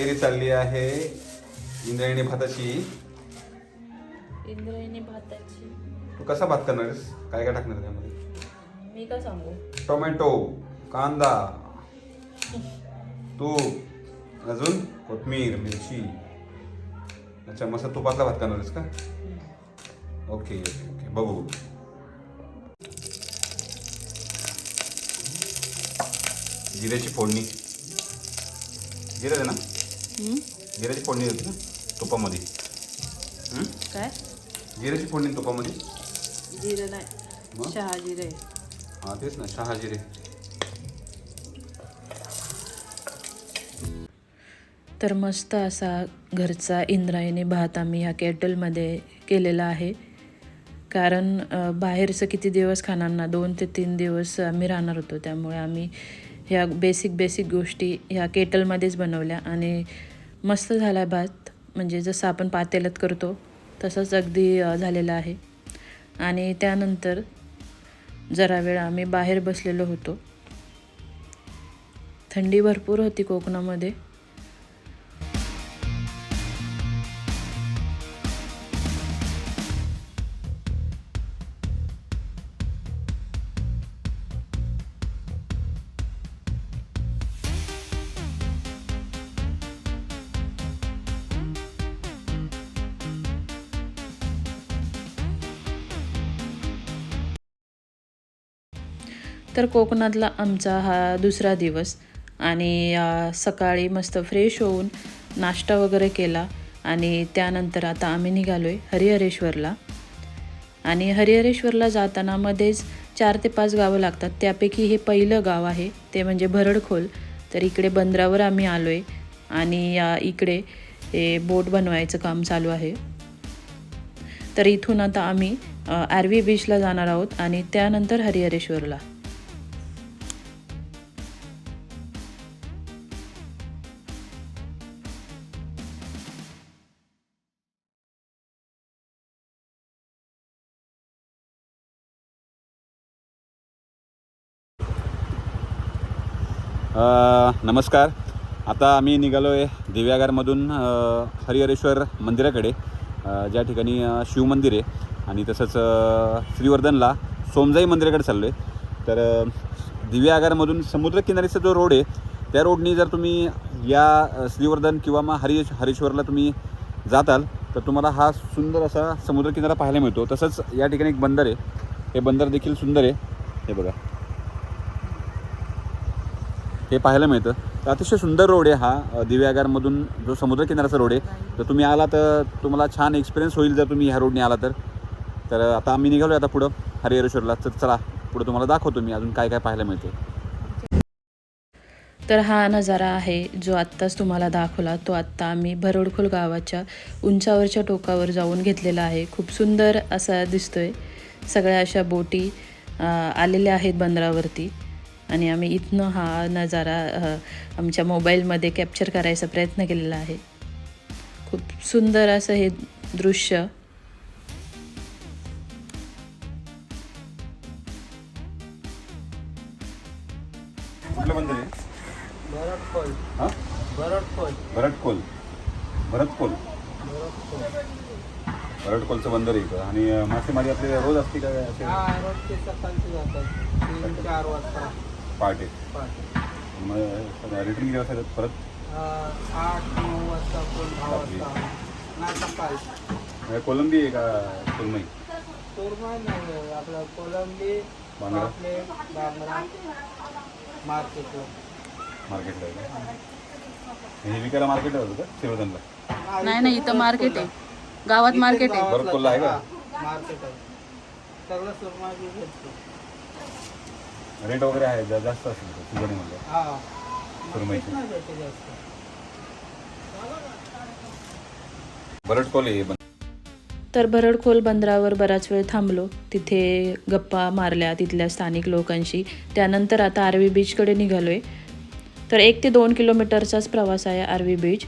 तयारी चालली आहे इंद्रायणी भाताची. इंद्रायणी भाताची. तू कसा भात करणार आहेस काय काय टाकणार त्यामध्ये? मी का सांगू? टोमॅटो कांदा तूप अजून कोथमीर मिरची. अच्छा मस्त तुपातला भात करणार आहेस का ओके ओके ओके. बघू. जिऱ्याची फोडणी. जिरे ना. जिऱ्याची फोडणी देते ना तुपामध्ये हं? काय जिऱ्याची फोडणी तुपामध्ये जिरं नाही? शहा जिरे हां तेच ना शहा जिरे तर मस्त असा घरचा इंद्रायणी भात आम्ही ह्या केटलमध्ये केलेला आहे कारण अ, बाहेरचं किती दिवस खाणार ना दोन ते तीन दिवस आम्ही राहणार होतो त्यामुळे आम्ही ह्या बेसिक बेसिक गोष्टी ह्या केटलमध्येच बनवल्या आणि मस्त झाला भात. म्हणजे जसं आपण पातेल्यात करतो तसंच अगदी झालेला आहे. आणि त्यानंतर जरा वेळ आम्ही बाहेर बसलेलो होतो. थंडी भरपूर होती कोकणामध्ये. तर कोकणातला आमचा हा दुसरा दिवस. आणि सकाळी मस्त फ्रेश होऊन नाश्ता वगैरे केला. आणि त्यानंतर आता आम्ही निघालो आहे हरिहरेश्वरला. आणि हरिहरेश्वरला जाताना मध्येच चार ते पाच गावं लागतात. त्यापैकी हे पहिलं गाव आहे. ते म्हणजे भरडखोल. तर इकडे बंदरावर आम्ही आलो आहे आणि या इकडे हे बोट बनवायचं काम चालू आहे. तर इथून आता आम्ही आरवी बीचला जाणार आहोत. आणि त्यानंतर हरिहरेश्वरला. नमस्कार. आता आम्ही निघालो आहे दिव्यागारमधून हरिहरेश्वर मंदिराकडे. ज्या ठिकाणी शिवमंदिर आहे आणि तसंच श्रीवर्धनला सोमजाई मंदिराकडे चाललो आहे तर दिव्यागारमधून समुद्रकिनारीचा जो रोड आहे त्या रोडनी जर तुम्ही या श्रीवर्धन किंवा मग हरि हरेश्वरला तुम्ही जाताल तर तुम्हाला हा सुंदर असा समुद्रकिनारा पाहायला मिळतो. तसंच या ठिकाणी एक बंदर आहे. हे बंदर देखील सुंदर आहे. हे बघा. हे पाहायला मिळतं. तर अतिशय सुंदर रोड आहे हा दिव्यागारमधून जो समुद्रकिनाराचा रोड आहे. तर तुम्ही आला तर तुम्हाला छान एक्सपिरियन्स होईल जर तुम्ही ह्या रोडने आला तर. तर आता आम्ही निघालो आता पुढं हरिहरेश्वरला. तर चला पुढं तुम्हाला दाखवतो मी अजून काय काय पाहायला मिळते तर हा नजारा आहे जो आत्ताच तुम्हाला दाखवला. तो आत्ता आम्ही भरोडखोल गावाच्या उंचावरच्या टोकावर जाऊन घेतलेला आहे. खूप सुंदर असा दिसतोय. सगळ्या अशा बोटी आलेल्या आहेत बंदरावरती. आणि आम्ही इथनं हा नजारा आमच्या मोबाईलमध्ये कॅप्चर करायचा प्रयत्न केलेला आहे. खूप सुंदर असं हे दृश्य. हां? भरतखोल भरतकोल. भरतकोलचं बंदर आहे आणि मासेमारी आपली रोज असते का? असे हा रोजचे सकाळचे जातात. तीन चार वाजता. पहाटे. मग रिटर्न येतात परत? आठ नऊ वाजता कोण दहा म्हणजे कोलंबी आहे का सुरमई सुरमई नाही आपलं कोलंबी बांगडा? पापलेट बांगडा मार्केटला. मार्केटला आहे का? हे विकायला मार्केटला होतं का? शिरोधनला नाही नाही इथं मार्केट आहे. गावात मार्केट आहे. भरतकोलला आहे का? मार्केट आहे. सगळं सुरमई भेटतो रेट वगैरे आहे जा- जास्त असेल सीजन म्हणलं. हा. सुरमईची. नाही भेटते जास्त. भरटकोल आहे बंदर. तर भरडखोल बंदरावर बराच वेळ थांबलो. तिथे गप्पा मारल्या तिथल्या स्थानिक लोकांशी. त्यानंतर आता आरवी बीचकडे निघालो आहे तर एक ते दोन किलोमीटरचाच प्रवास आहे आरवी बीच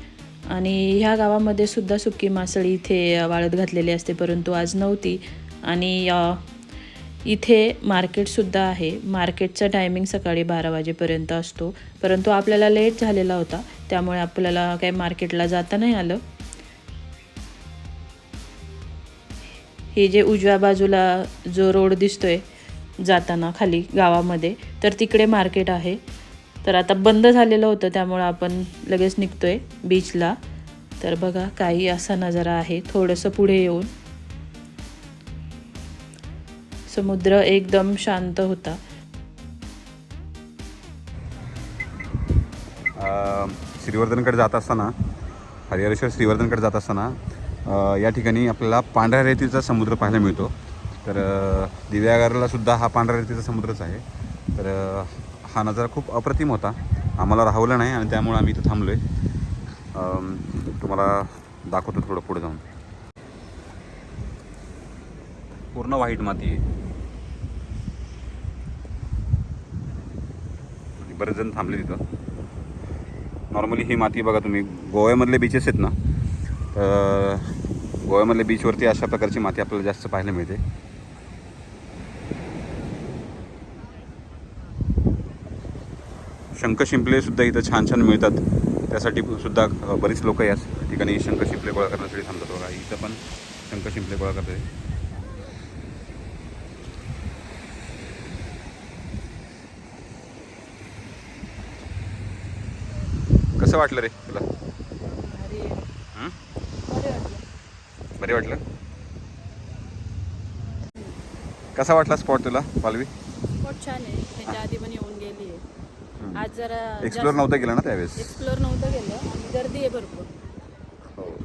आणि ह्या गावामध्ये सुद्धा सुकी मासळी इथे वाळत घातलेली असते परंतु आज नव्हती. आणि अ, इथे मार्केटसुद्धा आहे. मार्केटचा टायमिंग सकाळी बारा वाजेपर्यंत असतो. परंतु आपल्याला लेट झालेला होता. त्यामुळे आपल्याला काही मार्केटला जाता नाही आलं. हे जे उजव्या बाजूला जो रोड दिसतोय जाताना खाली गावामध्ये तर तिकडे मार्केट आहे. तर आता बंद झालेलं होतं त्यामुळं आपण लगेच निघतोय बीचला तर बघा काही असा नजारा आहे. थोडंसं पुढे येऊन समुद्र एकदम शांत होता. श्रीवर्धनकडे जात असताना हरिहरेश्वर श्रीवर्धनकडे जात असताना या ठिकाणी आपल्याला पांढऱ्या रेतीचा समुद्र पाहायला मिळतो. तर दिव्यागारालासुद्धा दिव्यागारला सुद्धा हा पांढऱ्या रेतीचा समुद्रच आहे. तर हा नजारा खूप अप्रतिम होता. आम्हाला राहवलं नाही आणि त्यामुळे आम्ही इथं थांबलो आहे तुम्हाला दाखवतो थोडं पुढे जाऊन. पूर्ण व्हाईट माती आहे. बरेच जण थांबले तिथं. नॉर्मली ही माती बघा तुम्ही गोव्यामधले बीचेस आहेत ना तर गोव्यामधल्या बीचवरती अशा प्रकारची माती आपल्याला जास्त पाहायला मिळते. शंख इथं छान छान मिळतात. त्यासाठी सुद्धा बरीच लोक याच ठिकाणी शंख शिंपले गोळा करण्यासाठी थांबतात बघा. इथं पण शंख शिंपले गोळा करतात. कसं वाटलं रे तुला? बरे वाटलं? कसा वाटला स्पॉट तुला पालवी? स्पॉट छान आहे. त्याच्या आधी पण येऊन गेली आहे आज जरा एक्सप्लोर नव्हता गेला ना त्यावेळेस? एक्सप्लोर नव्हतं गेलं आणि गर्दी आहे भरपूर.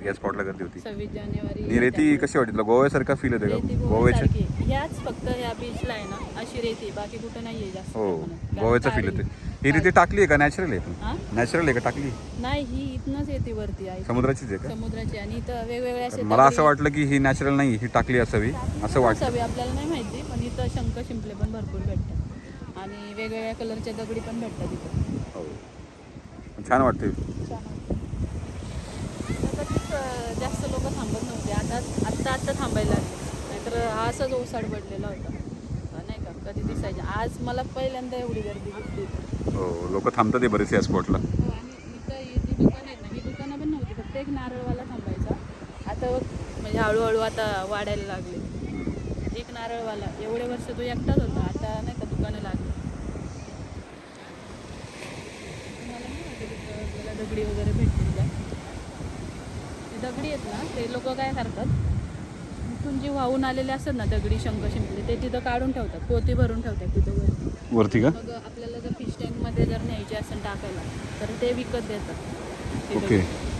या स्पॉटला गर्दी होती. सव्वीस जानेवारी रेती कशी वाटली? तुला गोव्यासारखा फील होते रेती का गोव्यासारखी. आहे. ह्याच फक्त ह्या बीचला आहे ना अशी रेती. बाकी कुठं नाही आहे जास्त हो प्रमाणात. गोव्याचा फील होते ही रेती टाकली आहे का? नॅचरल आहे हा? पण नॅचरल आहे का? टाकली? नाही ही इथनच येते वरती आहे. समुद्राचीच आहे का? समुद्राची. आणि इथं वेगवेगळे असे मला असं वाटलं की ही नॅचरल नाही ही टाकली असावी. असं वाटतं. आपल्याला नाही माहिती पण इथं शंख शिंपले पण भरपूर भेटतात. आणि वेगवेगळ्या कलरच्या दगडी पण भेटतात इथं. हो. छान वाटते कधीच जास्त लोक थांबत नव्हते. आता आत्ता आत्ता थांबायला लागले. नाहीतर हा असाच ओसाड पडलेला होता. नाही का? कधी दिसायचे. आज मला पहिल्यांदा एवढी गर्दी दिसली. हो लोक थांबतात ते बरेच या स्पॉटला हो आणि इथं ही जी दुकानं आहेत ना ही दुकानं पण नव्हती. फक्त एक नारळवाला थांबायचा. आता म्हणजे हळूहळू आता वाढायला लागले. एक नारळवाला. एवढे वर्ष तो एकटाच होता. आता नाही का दुकानं लागली. मला नाही वाटत दगडी वगैरे दगडी आहेत ना ते लोक काय करतात इथून जे वाहून आलेले असतात ना दगडी शंख शिंपले ते तिथं काढून ठेवतात पोती भरून ठेवतात तिथं वरती वरती का मग आपल्याला जर फिश टँकमध्ये जर न्यायचे असेल टाकायला तर ते विकत देतात ते ओके. दगड.